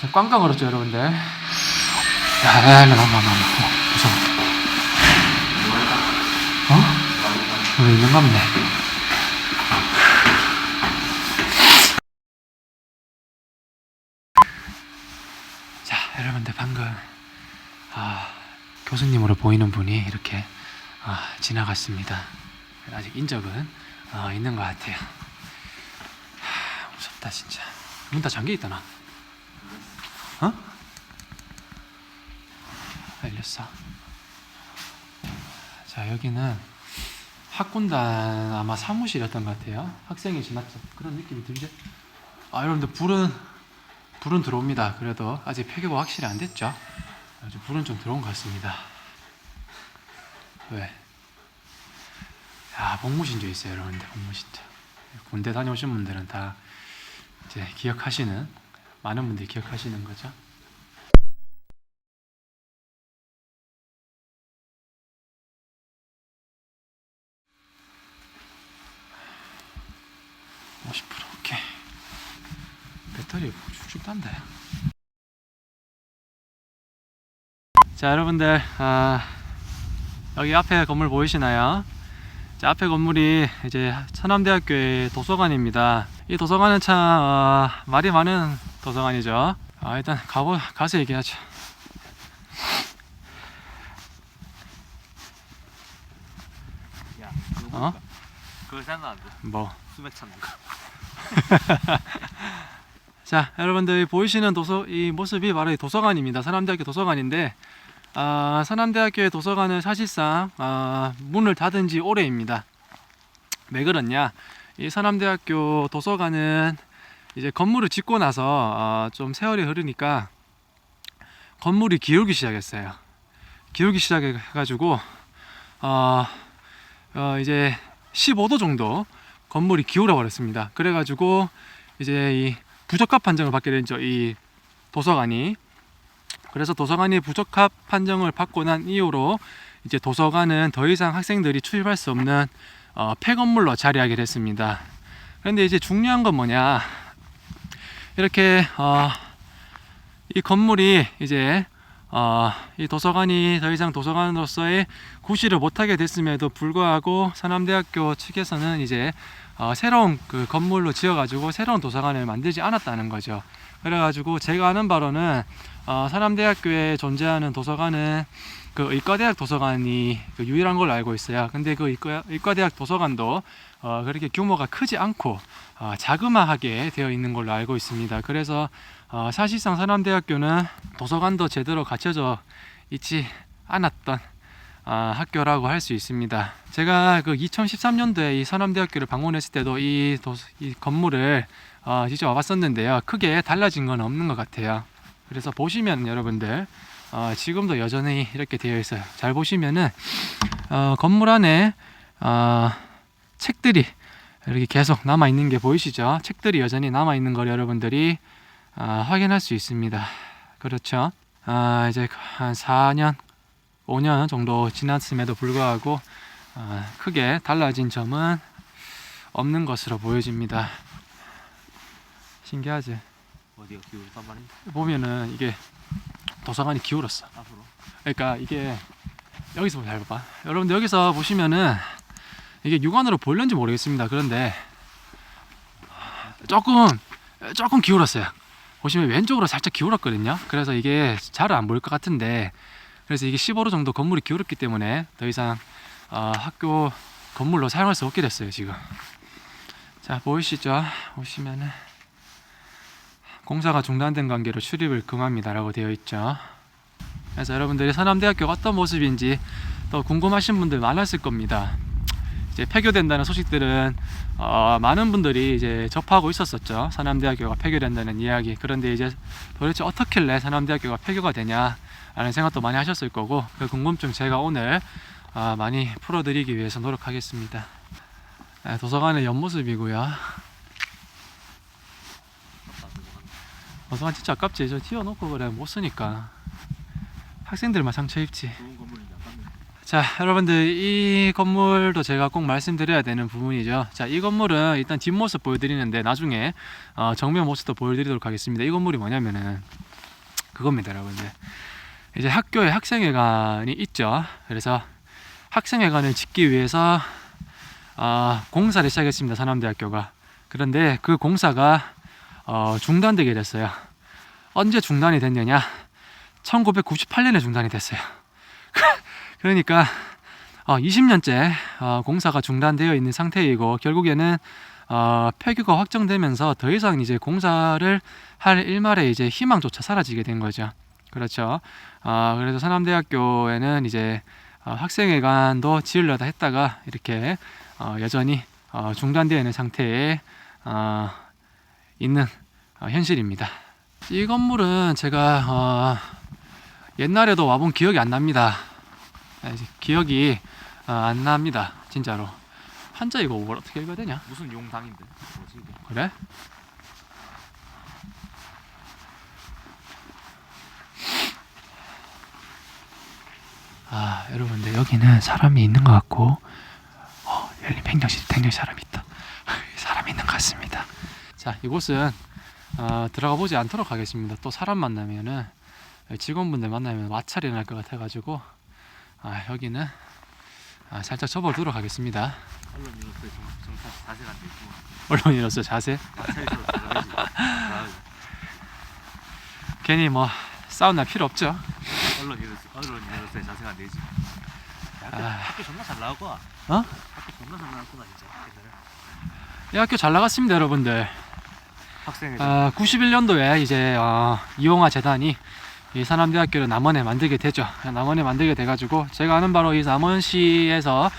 자, 꽝꽝 얼었죠 여러분들 야 일로 나와 나와 나와 무서워 어? 왜 있는 겁네 자 여러분들 방금 아, 교수님으로 보이는 분이 이렇게 아, 지나갔습니다 아직 인적은 어, 있는 것 같아요 하, 무섭다 진짜 문 다 잠겨 있다 나 알렸어. 자 여기는 학군단 아마 사무실이었던 것 같아요. 학생이 지났죠. 그런 느낌이 들죠. 아 여러분들 불은 불은 들어옵니다. 그래도 아직 폐교가 확실히 안 됐죠. 아주 불은 좀 들어온 것 같습니다. 왜? 야 복무신조 있어요, 여러분들 복무신조. 군대 다녀오신 분들은 다 이제 기억하시는 많은 분들이 기억하시는 거죠. 배터리 쭉쭉 단다 야. 자 여러분들 아, 여기 앞에 건물 보이시나요? 자, 앞에 건물이 이제 천암대학교의 도서관입니다. 이 도서관은 참 어, 말이 많은 도서관이죠. 아, 일단 가보 가서 얘기하죠. 야, 어? 그거 생각난다. 뭐? 수맥 찾는 거. 자, 여러분들 보이시는 도서 이 모습이 바로 이 도서관입니다. 서남대학교 도서관인데 아, 서남대학교의 도서관은 사실상 아, 문을 닫은 지 오래입니다. 왜 그러냐? 이 서남대학교 도서관은 이제 건물을 짓고 나서 어, 좀 세월이 흐르니까 건물이 기울기 시작했어요. 기울기 시작해가지고 어, 어, 이제 15도 정도 건물이 기울어 버렸습니다. 그래가지고 이제 이 부적합 판정을 받게 된죠. 이 도서관이. 그래서 도서관이 부적합 판정을 받고 난 이후로 이제 도서관은 더 이상 학생들이 출입할 수 없는 어, 폐건물로 자리하게 됐습니다. 그런데 이제 중요한 건 뭐냐? 이렇게 어, 이 건물이 이제 어, 이 도서관이 더 이상 도서관으로서의 구실을 못하게 됐음에도 불구하고 서남대학교 측에서는 이제 어, 새로운 그 건물로 지어가지고 새로운 도서관을 만들지 않았다는 거죠. 그래가지고 제가 아는 바로는 어, 서남대학교에 존재하는 도서관은 그 의과대학 도서관이 그 유일한 걸로 알고 있어요. 근데 그 의과, 의과대학 도서관도 어, 그렇게 규모가 크지 않고 어, 자그마하게 되어 있는 걸로 알고 있습니다. 그래서 어, 사실상 서남대학교는 도서관도 제대로 갖춰져 있지 않았던 아, 학교라고 할 수 있습니다. 제가 그 2013년도에 이 서남대학교를 방문했을 때도 이, 도, 이 건물을 어, 직접 와봤었는데요. 크게 달라진 건 없는 것 같아요. 그래서 보시면 여러분들 어, 지금도 여전히 이렇게 되어 있어요. 잘 보시면은 어, 건물 안에 어, 책들이 이렇게 계속 남아 있는 게 보이시죠? 책들이 여전히 남아 있는 걸 여러분들이 아, 확인할 수 있습니다. 그렇죠? 아, 이제 한 4년, 5년 정도 지났음에도 불구하고 아, 크게 달라진 점은 없는 것으로 보여집니다. 신기하지? 어디가 기울단 말인지 보면은 이게 도서관이 기울었어. 앞으로. 그러니까 이게 여기서 잘 봐봐. 여러분들 여기서 보시면은 이게 육안으로 보일는지 모르겠습니다. 그런데 조금 조금 기울었어요. 보시면 왼쪽으로 살짝 기울었거든요. 그래서 이게 잘 안 보일 것 같은데 그래서 이게 15로 정도 건물이 기울었기 때문에 더 이상 어, 학교 건물로 사용할 수 없게 됐어요. 지금. 자 보이시죠? 보시면은 공사가 중단된 관계로 출입을 금합니다라고 되어 있죠. 그래서 여러분들이 서남대학교가 어떤 모습인지 또 궁금하신 분들 많았을 겁니다. 이제 폐교된다는 소식들은 어, 많은 분들이 이제 접하고 있었었죠. 서남대학교가 폐교된다는 이야기. 그런데 이제 도대체 어떻길래 서남대학교가 폐교가 되냐라는 생각도 많이 하셨을 거고 그 궁금증 제가 오늘 어, 많이 풀어드리기 위해서 노력하겠습니다. 아, 도서관의 옆모습이고요. 도서관 진짜 아깝지. 저 튀어놓고 그래 못 쓰니까 학생들만 상처 입지. 자, 여러분들 이 건물도 제가 꼭 말씀드려야 되는 부분이죠. 자, 이 건물은 일단 뒷모습 보여드리는데 나중에 어, 정면 모습도 보여드리도록 하겠습니다. 이 건물이 뭐냐면은 그겁니다, 여러분들. 이제 학교에 학생회관이 있죠. 그래서 학생회관을 짓기 위해서 아, 공사를 시작했습니다. 산암대학교가. 그런데 그 공사가 어, 중단되게 됐어요. 언제 중단이 됐느냐? 1998년에 중단이 됐어요. 그러니까 어, 20년째 어, 공사가 중단되어 있는 상태이고 결국에는 어, 폐교가 확정되면서 더 이상 이제 공사를 할 일말의 이제 희망조차 사라지게 된 거죠. 그렇죠. 어, 그래서 산암대학교에는 이제 어, 학생회관도 지으려다 했다가 이렇게 어, 여전히 어, 중단되어 있는 상태에 어, 있는 어, 현실입니다. 이 건물은 제가 어, 옛날에도 와본 기억이 안 납니다. 아, 기억이 어, 안 납니다. 진짜로. 한자 이거 뭘 어떻게 읽어야 되냐? 무슨 용당인데? 뭐지 이게? 그래? 아 여러분들 여기는 사람이 있는 것 같고 어 여기 팽정실 팽정실 사람이 있다 사람이 있는 것 같습니다 자 이곳은 어, 들어가 보지 않도록 하겠습니다 또 사람 만나면은 직원분들 만나면 마찰이 날 것 같아 가지고 아 여기는 아, 살짝 접어두도록 하겠습니다 언론인으로서의 정- 정상 자세가 안 되고 언론인으로서 자세 들어가야지. 괜히 뭐 싸움 날 필요 없죠 언론인으로서 언론인으로서의 자세가 안 되지. 학교, 아. 학교 존나 잘 나왔구나. 어? 학교 존나 잘 나왔구나 진짜. 옛날에. 이 학교 잘 나갔습니다 여러분들 학생회 아, 91년도에 이제 어, 이용화 재단이 이 산암대학교를 남원에 만들게 되죠. 남원에 만들게 돼가지고 제가 아는 바로 이 남원시에서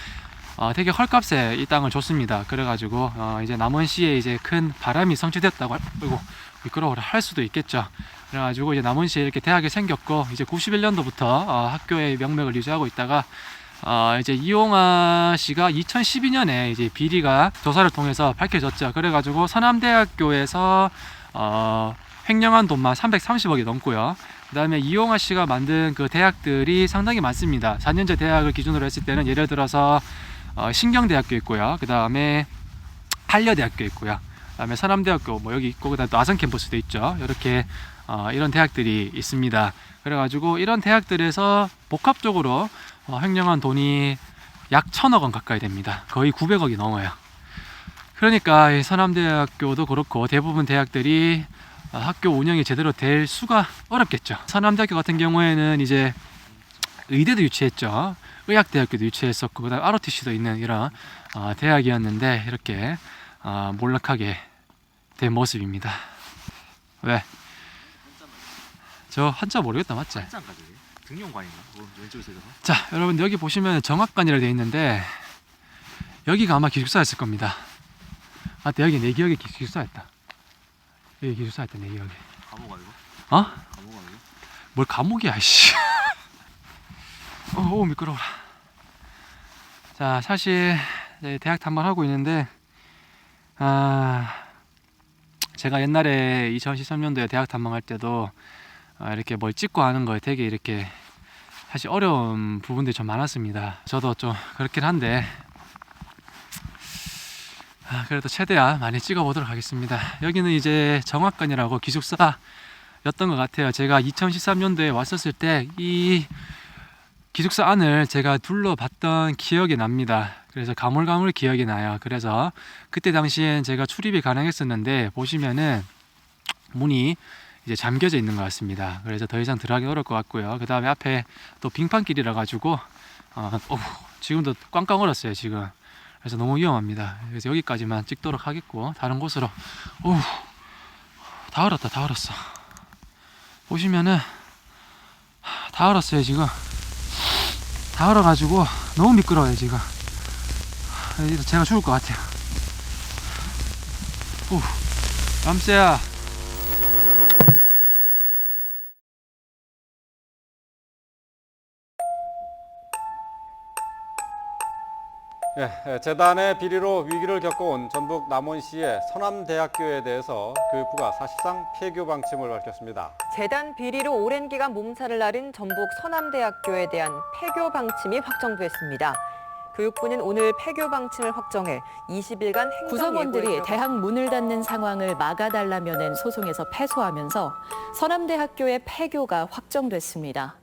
어, 되게 헐값에 이 땅을 줬습니다. 그래가지고 어, 이제 남원시에 이제 큰 바람이 성취됐다고 할, 아이고 미끄러워라 할 수도 있겠죠. 그래가지고 이제 남원시에 이렇게 대학이 생겼고 이제 91년도부터 어, 학교의 명맥을 유지하고 있다가 어, 이제 이용화 씨가 2012년에 이제 비리가 조사를 통해서 밝혀졌죠. 그래가지고 서남대학교에서 어, 횡령한 돈만 330억이 넘고요. 그다음에 이용화 씨가 만든 그 대학들이 상당히 많습니다. 4년제 대학을 기준으로 했을 때는 예를 들어서 어, 신경대학교 있고요. 그다음에 한려대학교 있고요. 그다음에 서남대학교 뭐 여기 있고 그다음에 또 아산 캠퍼스도 있죠. 이렇게 어, 이런 대학들이 있습니다. 그래가지고 이런 대학들에서 복합적으로 어, 횡령한 돈이 약 천억 원 가까이 됩니다. 거의 900억이 넘어요. 그러니까 이 서남대학교도 그렇고 대부분 대학들이 어, 학교 운영이 제대로 될 수가 어렵겠죠. 서남대학교 같은 경우에는 이제 의대도 유치했죠. 의학대학교도 유치했었고 그다음 ROTC도 있는 이런 어, 대학이었는데 이렇게 어, 몰락하게 된 모습입니다. 왜? 저 한자 모르겠다 맞지? 등용관인가? 뭐 왼쪽에서 이거. 자, 여러분 여기 보시면 정학관이라 되어 있는데 여기가 아마 기숙사였을 겁니다. 아, 여기 내 기억에 기- 기숙사였다. 여기 기숙사였다 내 기억에. 감옥 아니고? 어? 감옥 아니고? 뭘 감옥이야, 씨. 어, 오, 미끄러워라. 자, 사실 네, 대학 탐방하고 있는데 아, 제가 옛날에 2013년도에 대학 탐방할 때도 아, 이렇게 뭘 찍고 하는 거에 되게 이렇게 사실 어려운 부분들이 좀 많았습니다. 저도 좀 그렇긴 한데 아, 그래도 최대한 많이 찍어보도록 하겠습니다. 여기는 이제 정학관이라고 기숙사였던 것 같아요. 제가 2013년도에 왔었을 때 이 기숙사 안을 제가 둘러봤던 기억이 납니다. 그래서 가물가물 기억이 나요. 그래서 그때 당시엔 제가 출입이 가능했었는데 보시면은 문이 이제 잠겨져 있는 것 같습니다. 그래서 더 이상 들어가기 어려울 것 같고요. 그 다음에 앞에 또 빙판길이라 가지고 어, 어우, 지금도 꽝꽝 얼었어요 지금. 그래서 너무 위험합니다. 그래서 여기까지만 찍도록 하겠고 다른 곳으로 오우 다 얼었다 다 얼었어. 보시면은 하, 다 얼었어요 지금. 다 얼어가지고 너무 미끄러워요 지금. 제가 죽을 것 같아요. 오, 람새야. 예, 예, 재단의 비리로 위기를 겪어온 전북 남원시의 서남대학교에 대해서 교육부가 사실상 폐교 방침을 밝혔습니다. 재단 비리로 오랜 기간 몸살을 앓은 전북 서남대학교에 대한 폐교 방침이 확정됐습니다. 교육부는 오늘 폐교 방침을 확정해 20일간 행정 구성원들이 예고에. 대학 문을 닫는 상황을 막아달라며 낸 소송에서 패소하면서 서남대학교의 폐교가 확정됐습니다.